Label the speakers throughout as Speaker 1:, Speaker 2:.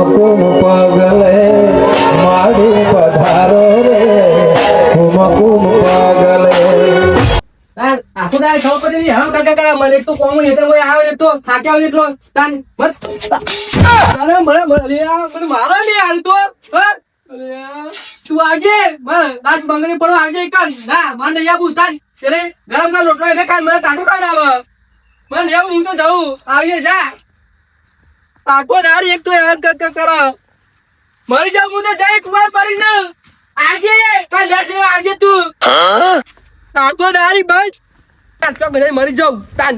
Speaker 1: કુમકુમ પગલે માડી પધારો રે કુમકુમ પગલે.
Speaker 2: મને તો કોમન હેતર કોઈ આવે તો થાક્યા હોય આવજે દાંત ના, મને આવું. તાન એટલે ગરમ લોટલો એટલે કાન મને ટાટો કાઢ આવે. મને હું તો જાઉં. આવજે જા. આખો દાડી એક તો યાર કર કર મરી જાવ હું તો જય કુમાર પડીશ ને. આજે કાલ લેટ તું. આખો દારી ભાઈ તો બધા મરી જાવ તાન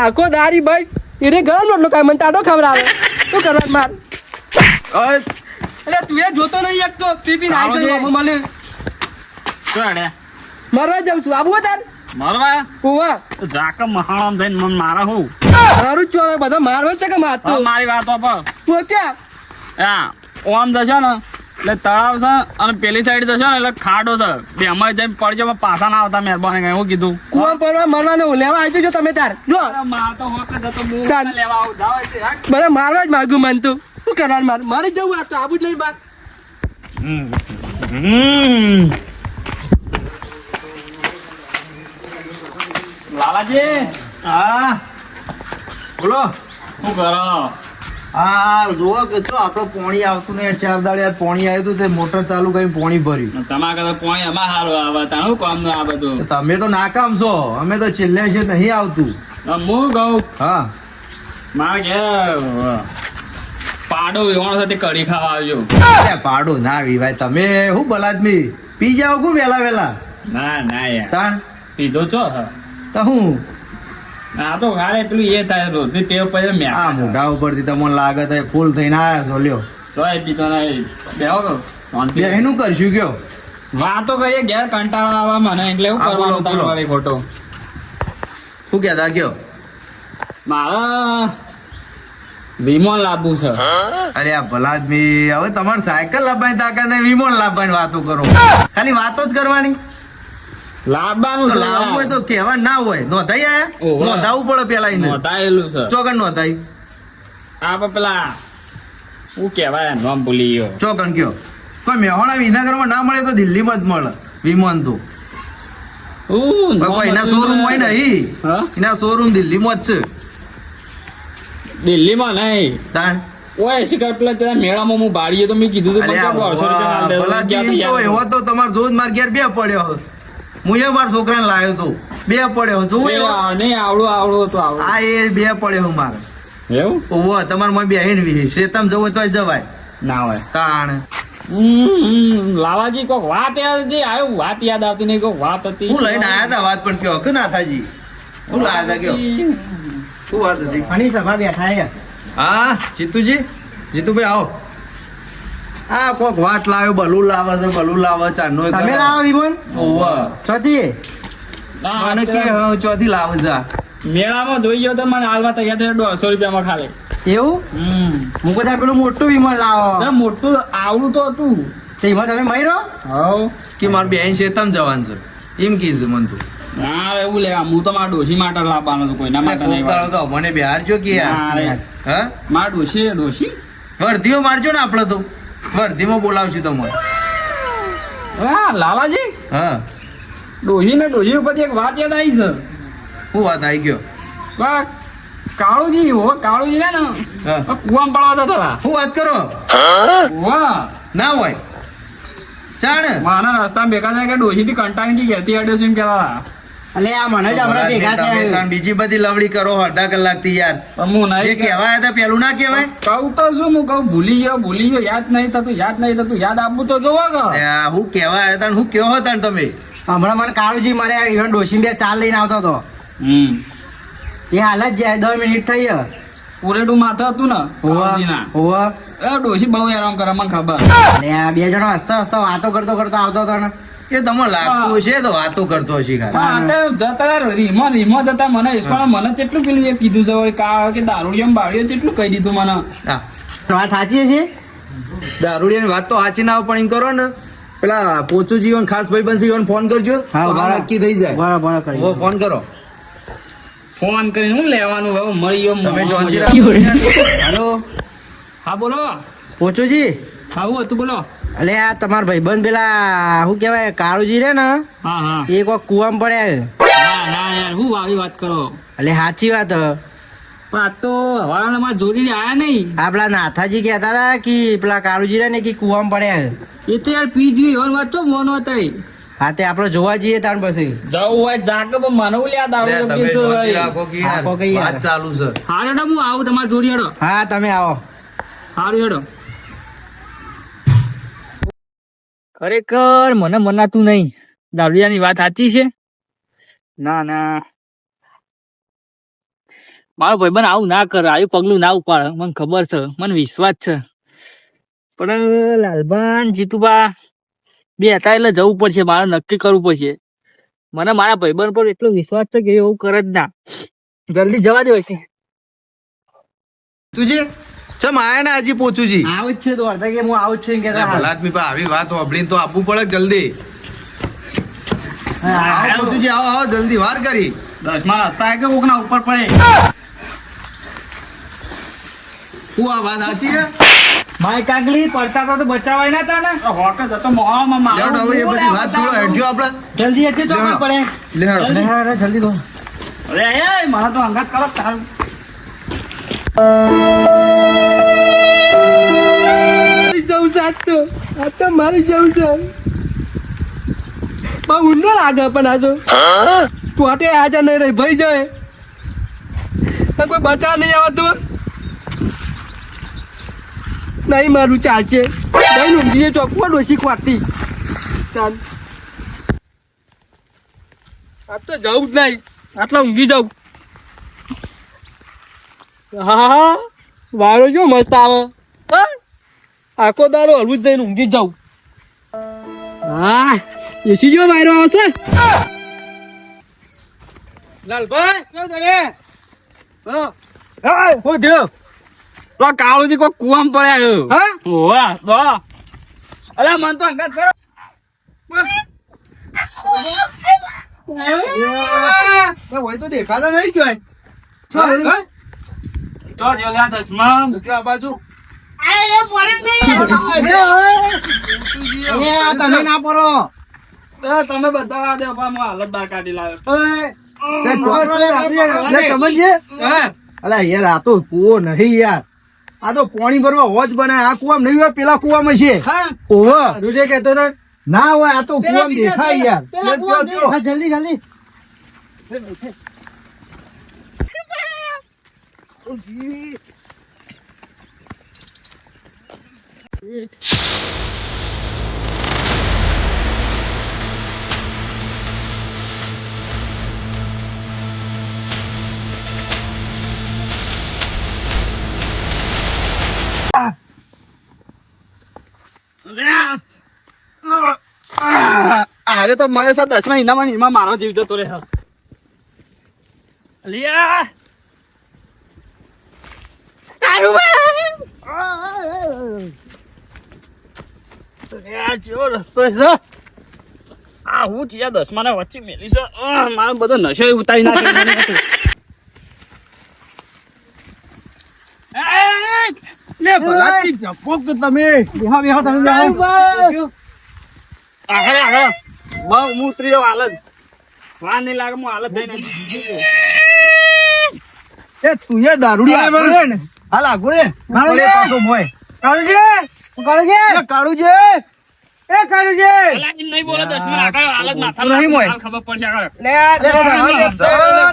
Speaker 2: આખો દારી ભાઈ એને ઘર નો કાંઈ મને ટાટો ખવડાવે. શું કરવા માર? એટલે તું એ જોતો નહીં એક તો. પીપી નાઈ ગયો મને? મરવા જાઉં છું. આવું તાર.
Speaker 3: મારવા? તો જાકે મહાણામ થઈને મને મારા હું?
Speaker 2: મારું જ છો હવે બધા મારવા છે કે મારતો?
Speaker 3: મારી વાતો પર.
Speaker 2: તું ક્યાં?
Speaker 3: હા ઓમ જશો ને એટલે તળાવ છે અને પેલી સાઈડ જશો ને એટલે ખાડો છે. બે અમારે જઈને પડજો પાછા ના આવતા મહેરબાની કઈ હું કીધું.
Speaker 2: કુવા પડવા મરવાને હું લેવા આવી જો તમે તાર. જો. બધા મારવા જ માગું મન તું. શું કરવાનું મારે? મારે જવું આ તો આવું જ લઈને બાર
Speaker 3: હમ. લાલાજી?
Speaker 4: હા? બોલો.
Speaker 3: શું કરો?
Speaker 4: હા જુઓ કે જો આપણો પોણી આવતું ને ચાર દાડે પોણી આવ્યું હતું તે મોટર ચાલુ કરીને પોણી ભર્યું.
Speaker 3: તમારે કરતા પોણી અમાર હારું આવે તાણ કામ આ બધું?
Speaker 4: તમે તો નાકામ છો અમે તો છેલ્લે છે નહીં આવતું.
Speaker 3: હું કહું?
Speaker 4: હા.
Speaker 3: મારે ઘેર પાડો વિવાણ સાથે કઢી ખાવા આવજો.
Speaker 4: પાડો ના વિવાય. તમે શું બલાદમી પી જાઓ કુ વેલા વેલા
Speaker 3: ના ના યાર.
Speaker 4: તાણ?
Speaker 3: પીધો છો? હ.
Speaker 4: તો હું?
Speaker 3: આ તો ખાલે પેલું એ થાય રોજની ટેવ પછી મેં
Speaker 4: આ મોઢા ઉપરથી તમને લાગે તો ફૂલ થઈને આયા છો લ્યો.
Speaker 3: ચોય પીતો નહીં બેહો તો. શાંતિ.
Speaker 4: એનું કરશું કયો?
Speaker 3: વાતો કહીએ ઘેર કંટાળો આવવા મને એટલે એવું કરવાનું. વાળી ખોટો
Speaker 4: શું કહેતા કયો?
Speaker 3: મારા વિમોન લાવવું છે.
Speaker 4: અરે આ ભલાદમી હવે તમારે સાયકલ લાવવાની તાકાત નહીં વિમોન લાવવાની વાતો કરો. ખાલી વાતો જ કરવાની.
Speaker 3: લાવવાનું છે
Speaker 4: લાવવું હોય તો કહેવા ના હોય. નોંધાઈ આયા. નોંધાવું પડે પેલા એને.
Speaker 3: નોંધાયેલું છે.
Speaker 4: ચોકન નોંધાઈ
Speaker 3: આ પેલા હું કહેવાય નામ ભૂલી ગયો.
Speaker 4: ચોકન કયો? કોઈ મેહોણા વિનાગરમાં ના મળે તો દિલ્હીમાં જ મળે. વિમાન તો. એના શોરૂમ હોય ને એના શોરૂમ દિલ્હીમાં જ છે.
Speaker 3: દિલ્હીમાં નહીં.
Speaker 4: તાણ?
Speaker 3: ઓય શિકાર પેલા ત્યાં મેળામાં હું બાળીએ તો મેં કીધું
Speaker 4: અરે
Speaker 3: પણ
Speaker 4: આ
Speaker 3: રૂપિયા તો
Speaker 4: તો એવો તો તમારો જોજ માર ઘેર બે પડ્યો. હું એ મારા છોકરાને લાવ્યો હતો બે પડ્યો જોવું?
Speaker 3: નહીં આવડું આવડું હતું આવડું.
Speaker 4: આ એ બે પડ્યો મારે.
Speaker 3: એવું?
Speaker 4: ઓહો તમારે વિશે બેહીન શેતમ જવું હોય તોય જવાય.
Speaker 3: ના હોય.
Speaker 4: તાણ.
Speaker 3: લાવાજી કોક વાત યાદ હતી? આવ્યું વાત યાદ આવતી નહીં કોક વાત હતી.
Speaker 4: હું લઈને આયા હતા વાત પણ કયો? કે ના થાજી હું લાયા હતા કયો? શું વાત હતી?
Speaker 2: આની સભા બેઠા છે
Speaker 4: હા જીતુજી? જીતુભાઈ આવો. આ કોક વાટ લાવ્યો બલુ લાવે છે બલુ લાવે ચારનો એક
Speaker 2: તમે લાવો વિમોન
Speaker 4: ઓહો
Speaker 2: ચોથી.
Speaker 4: મને કે ચોથી લાવે છે.
Speaker 3: મેળામાં જોઈ ગયો તો મને હાલમાં તૈયાર થયો દોઢસો રૂપિયામાં ખાલી.
Speaker 2: એવું? હું બધા પેલું મોટું વિમાન લાવો.
Speaker 3: મોટું આવડું તો હતું.
Speaker 2: તેમાં તમે મયરો
Speaker 3: હવ.
Speaker 4: કે મારું બેન છે તમ જવાનું છે. એમ કીધું મન તું.
Speaker 3: ના એવું લેવા હું તો મારા ડોશી માટે લાવવાનો છું કોઈના માટે નહીં
Speaker 4: તો મને બિહાર જો કે હા?
Speaker 3: મારા ડોશી ડોશી?
Speaker 4: વર્ધીઓ મારજો ને આપણે તો. વર્ધીમાં બોલાવશું તમને.
Speaker 3: હા લાલાજી?
Speaker 4: હા.
Speaker 3: ડોહી ને ડોહી ઉપરથી એક વાત યાદ આવી છે.
Speaker 4: શું વાત આવી ગયો?
Speaker 3: વાહ કાળુજી હો કાળુજી ને કુવામ પડવા હતા.
Speaker 4: શું વાત કરો?
Speaker 3: વાહ.
Speaker 4: ના હોય. ચાણ
Speaker 3: મારા રસ્તા ભેગા થાય કે ડોહી થી કંટાળી ગઈ હતી અડ્યો એમ કહેતા
Speaker 2: એટલે આ મને જ હમણાં ભેગા
Speaker 4: તમે
Speaker 2: થયા.
Speaker 4: બીજી બધી લવડી કરો અડધા કલાકથી યાર.
Speaker 3: હું નહીં કે-
Speaker 4: કહેવાય. હતા પેલું ના કહેવાય.
Speaker 3: કહું તો શું હું કહું ભૂલી ગયો ભૂલી ગયો યાદ નહીં થતું યાદ નહીં થતું યાદ આપવું તો જોવો કે
Speaker 4: હું કહેવાય હતા હું કયો હતા તમે?
Speaker 2: હમણાં મને કાળુજી મારે ઇવન ડોસી બે ચાલ લઈને આવતો હતો.
Speaker 3: હમ.
Speaker 2: એ હાલ જ જાય દસ મિનિટ થઈ
Speaker 3: પૂરેડું માથે હતું ને
Speaker 2: હોવે
Speaker 3: એ ડોશી બહુ હેરાન કરે મને ખબર.
Speaker 2: અને આ બે જણો હસતા હસતા વાતો કરતો કરતો આવતો હતો ને.
Speaker 4: એ તમે લાગતું હશે તો વાતો કરતો હશે
Speaker 3: પણ જતા રીમો રીમો જતા મને ઈશ્વરે મને કેટલું પેલું એ કીધું છે વળી કા કે દારૂડિયો ને બાળીઓ કેટલું કહી દીધું મને.
Speaker 2: વાત સાચી હશે?
Speaker 4: દારૂડિયાની વાત તો સાચી ના આવે પણ એમ કરો ને પેલા પોચું જીવન ખાસ ભાઈ બનશે જીવન ફોન કરજો
Speaker 2: હા
Speaker 4: નક્કી થઈ જાય.
Speaker 2: બરાબર બરાબર કરી
Speaker 4: ફોન કરો.
Speaker 3: ફોન કરીને હું લેવાનું હવે? મળી ગયો
Speaker 4: તમે
Speaker 2: હેલો.
Speaker 3: હા બોલો.
Speaker 4: પોચુજી?
Speaker 3: આવું હતું બોલો.
Speaker 4: અલે આ તમારા ભાઈબંધ પેલા શું કહેવાય કાળુજી રે ને
Speaker 3: એક વાર
Speaker 4: એ કોક કુવામાં પડ્યા
Speaker 3: ના ના યાર હું આવી વાત કરો?
Speaker 4: એટલે સાચી વાત હ.
Speaker 3: પણ આ તો હવાના માં જોડી આયા નહીં.
Speaker 4: આપણા નાથાજી કહેતા હતા કે પેલા કાળુજી રે ને કે કુવામાં પડ્યા
Speaker 3: એ તો યાર પી જોઈ એવો વાત તો મોનો થઈ
Speaker 4: હા તે આપણે જોવા જઈએ તાણ પછી.
Speaker 3: જવું હોય જાગે પણ મને હું લ્યા દારૂ તો પીશું ભાઈ.
Speaker 1: ચાલુ છે.
Speaker 3: હું આવું તમારી જોડી હેડો.
Speaker 4: હા તમે આવો.
Speaker 3: હારું હેડો. ખરેખર મને મનાતું નહીં. દારૂડિયાની વાત સાચી છે? ના ના. મારો ભાઈબંધ આવું ના કરે આવ્યું પગલું ના ઉપાડે. મને ખબર છે મને વિશ્વાસ છે. પણ લાલબાન જીતુબા બે હતા એટલે જવું પડશે મારે નક્કી કરવું પડશે. મને મારા ભાઈબંધ પર એટલો વિશ્વાસ છે કે એવું કરે જ ના. જલ્દી જવા દો છે
Speaker 4: તુજી ચમ આયા ને હજી પોચુજી? આવું જ છે તો અડધા કે હું આવું જ છું કે ભલા
Speaker 5: આદમી પર આવી વાત હોભળીને તો આપવું પડે જલ્દી. આવો પોચુજી આવો આવો જલ્દી વાર કરી.
Speaker 3: દસમા રસ્તા કે કોકના ઉપર પડે?
Speaker 5: હું આ વાત સાચી છે?
Speaker 3: માય કાગલી પડતા તો બચાવાય ના તા ને હોક જતો મોહમાં
Speaker 5: લેવડો હવે એ બધી વાત છોડો હેડ્યો આપણે.
Speaker 3: જલ્દી હજી તો. પડે.
Speaker 5: લે અરે
Speaker 3: જલ્દી.
Speaker 4: દો.
Speaker 3: અરે એ મારા તો અંગત કરો તારું.
Speaker 2: છે આ તો મારી જવું છે. બહુ ઊંડો લાગે પણ આ તો. પોતે આજે નહીં રહી, ભાઈ જાય. કોઈ બચા નહીં આવતું. નહીં મારું ચાલશે. નહીં ઊંઘી ચોખ્ખો ડોસી ખોટતી ચાલ. આ તો જવું જ નહીં. આટલા ઊંઘી જાઉં હા હા. વારો જો મસ્ત આવે. આખો દારો હલવું જ થઈને ઊંઘી જાઉં. હા એસી જો વાયરો આવશે? લાલભાઈ હા. થયો.
Speaker 3: તો કાળુજી કોઈ કુવામ પડ્યા
Speaker 2: હા?
Speaker 3: ઓવા તો અરે મન તો અંગાત કરો
Speaker 5: હોય તો દેખાતા નહીં જોય હા?
Speaker 3: તો જો લ્યા દસમા
Speaker 5: આ બાજુ.
Speaker 4: આ તો પાણી ભરવા હોજ બનાય આ કુવા નહીં હોય પેલા કુવામાં છે ઓહો રુજે હતો ના હોય આ તો કુવા દેખાય યાર જલ્દી જો, જો. જલ્દી
Speaker 3: અરે તો મારે સાથે દસમા ઇનામાં એમાં મારો જીવ જતો રહે લિયા આ હું ત્યાં દસમા વચ્ચે મેલી છે મારો બધો નશો ઉતારી નાખ્યો મને હતું. એ, લે ભલાથી જપો કે તમે?
Speaker 4: બેહો બેહો તમે બેહો.
Speaker 3: આગળ આગળ. બહુ હું ઉતરી જાઉં હાલત. વાર નહીં લાગે હું હાલત થઈને
Speaker 4: એ તું એ દારૂડી આગો ને. હાલ આગો રે કાળુજી પાછો મોય કાળુજી કાળુજી કાળુજી એ કાળુજી
Speaker 3: પેલા નહીં બોલે દસ મિનિટ આગળ હાલત માથા
Speaker 4: નહીં મોય.
Speaker 3: ખબર પડશે આગળ.
Speaker 4: લે આ લે, લે, લે,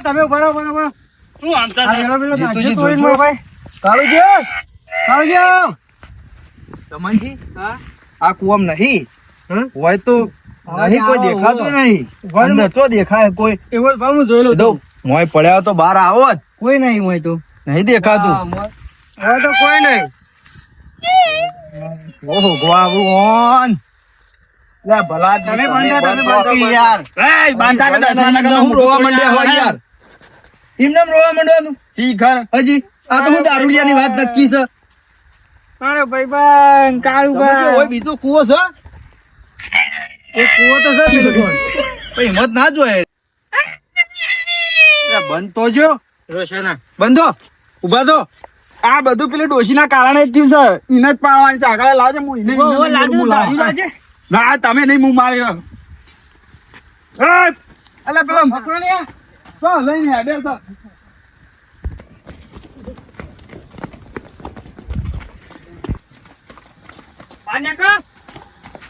Speaker 4: તમે ઊભા રહો, ઊભા રહો,
Speaker 3: શું આમતા છે?
Speaker 4: પેલો પેલો
Speaker 5: જીતુજી,
Speaker 4: નાખ્યો તો ભાઈ. કાળુજી કાળુજી તમનજી
Speaker 3: હા?
Speaker 4: આ કુવામ નહીં. હોય તો નહીં કોઈ દેખાતું નહીં. અંદર તો દેખાય કોઈ.
Speaker 2: એવો ભાવ જોયેલો
Speaker 4: દઉં. મોય પડ્યા તો બહાર આવો જ.
Speaker 2: કોઈ નહીં હોય તો.
Speaker 4: નહીં દેખાતું.
Speaker 2: હોય તો કોઈ નહીં.
Speaker 4: ઓહો ગવાવું લે ભલા
Speaker 2: તમે બંધ તમે બંધ થા, બંધ થા.
Speaker 4: યાર.
Speaker 3: એય, બાંધા કે દસ
Speaker 4: હું રોવા માંડ્યા હોય યાર. એમને રોવા માંડવાનું?
Speaker 3: શિખર.
Speaker 4: હજી? આ તો હું દારૂડિયાની વાત નક્કી છે.
Speaker 2: અરે ભાઈ બન કાળું
Speaker 4: તમે જો બીજો કૂવો છે?
Speaker 2: કૂવો તો છે
Speaker 4: હિંમત ના એ બંધ તો જો. બંધો. ઊભા તો આ બધું પેલી ડોશીના કારણે જ થયું છે. એને જ પાડવાની છે આગળ લાવજે હું. ના તમે નહીં હું માર્યો એટલે પેલો મકરો ને તો લઈને હેડે તો.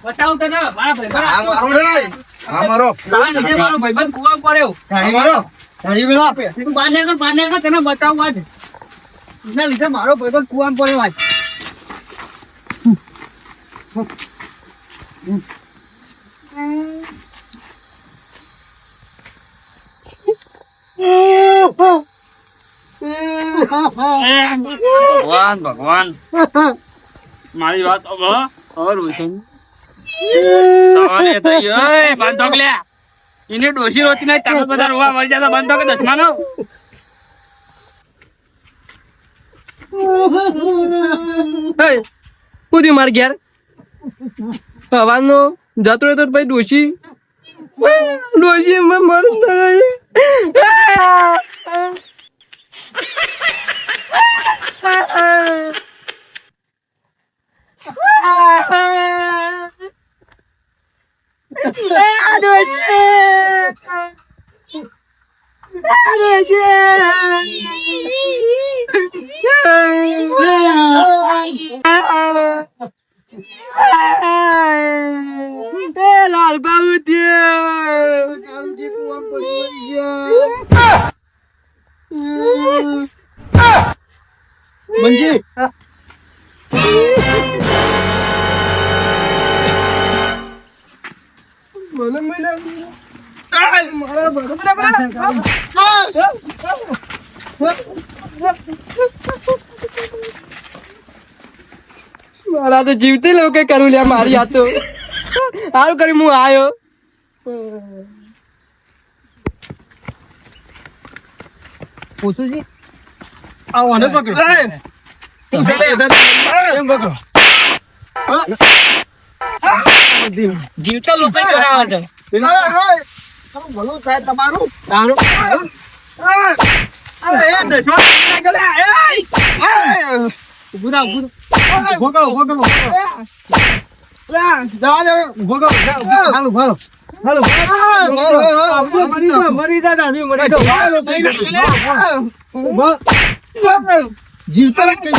Speaker 3: બતાવું તને. મારા ભાઈ
Speaker 5: આ મારો રે આ મારો.
Speaker 3: તારા લીધે મારો ભાઈબંધ કૂવામાં પડ્યો.
Speaker 5: આ મારો.
Speaker 3: તું બહાર નીકળ, બહાર નીકળ, તને બતાવું આજ. એના લીધે મારો ભાઈબંધ કુવામાં પડ્યો આજ. ભગવાન ભગવાન. મારી વાત હવે રોશન તમારે થઈ ઓય બાંધો કે લ્યા. એને ડોસી રોતી નહીં તમે બધા રોવા મળી જતા બાંધો કે દસમાનો
Speaker 2: કુદી માર ઘેર હવાનો જતો રહેતો પછી ડોશી ડોશી મર લાલ બાબુ
Speaker 5: કાળુજી કુવામાં પડી ગયા. મંજી
Speaker 2: મને મને મારા તો જીવતી લોકો કરું લ્યા મારી આ તો સારું કરી હું આયો
Speaker 5: આ ઓને પકડો એમ પકડો
Speaker 3: જીવતા લોકો કરાવે છે
Speaker 4: ભલું થાય તમારું? દો
Speaker 5: જીવતા કઈ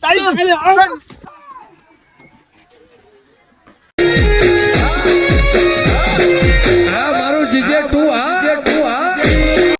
Speaker 4: તારી એટલે તું આ